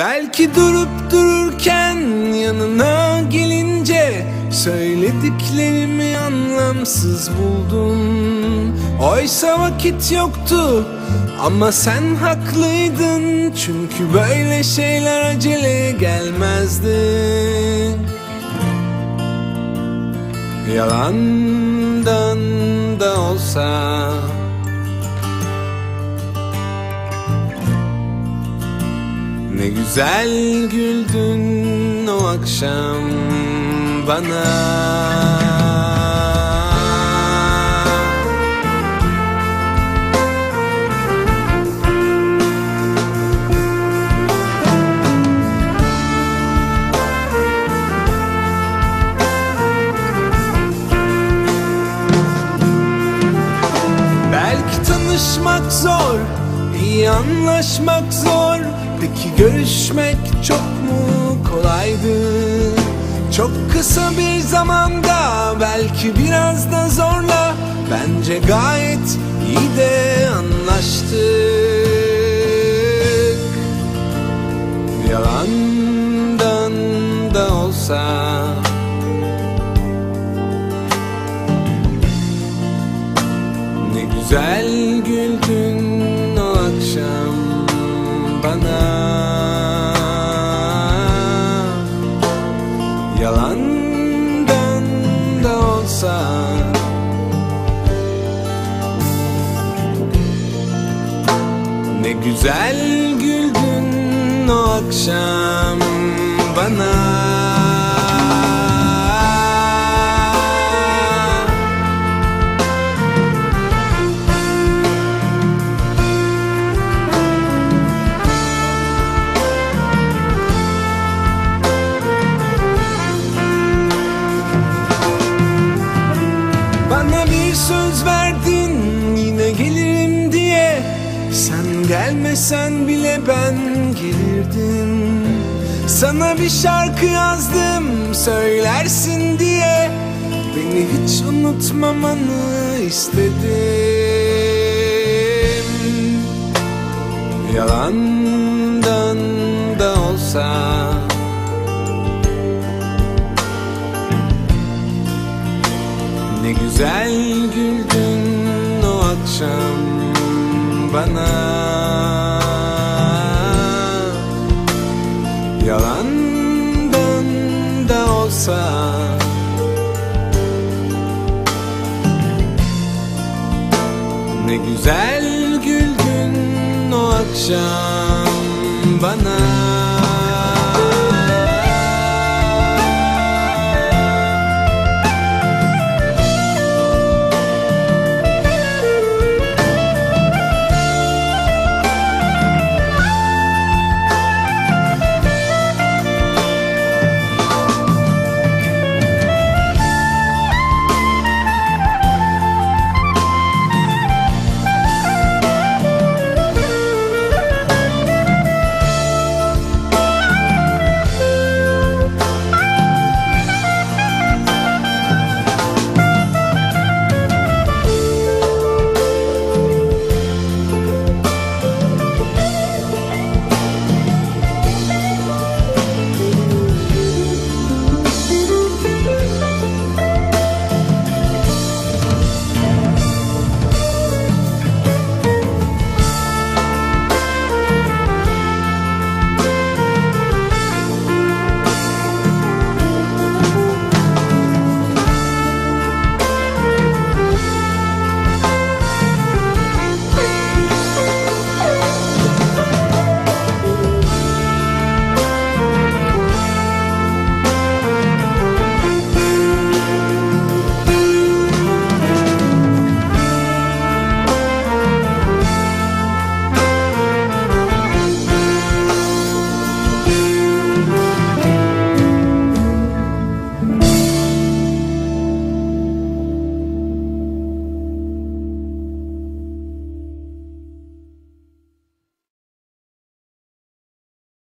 Belki durup dururken yanına gelince Söylediklerimi anlamsız buldum. Oysa vakit yoktu ama sen haklıydın. Çünkü böyle şeyler acele gelmezdi. Yalandan da olsa Ne güzel güldün o akşam bana. Belki tanışmak zor, iyi anlaşmak zor Peki görüşmek çok mu kolaydı? Çok kısa bir zamanda belki biraz da zorla Bence gayet iyi de anlaştık güzel güldün o akşam bana. Bana bir söz verdin gelmesen bile ben gelirdim. Sana bir şarkı yazdım söylersin diye. Beni hiç unutmamanı istedim. Yalandan da olsa. Ne güzel güldün o akşam bana olsa. Ne güzel güldün o akşam bana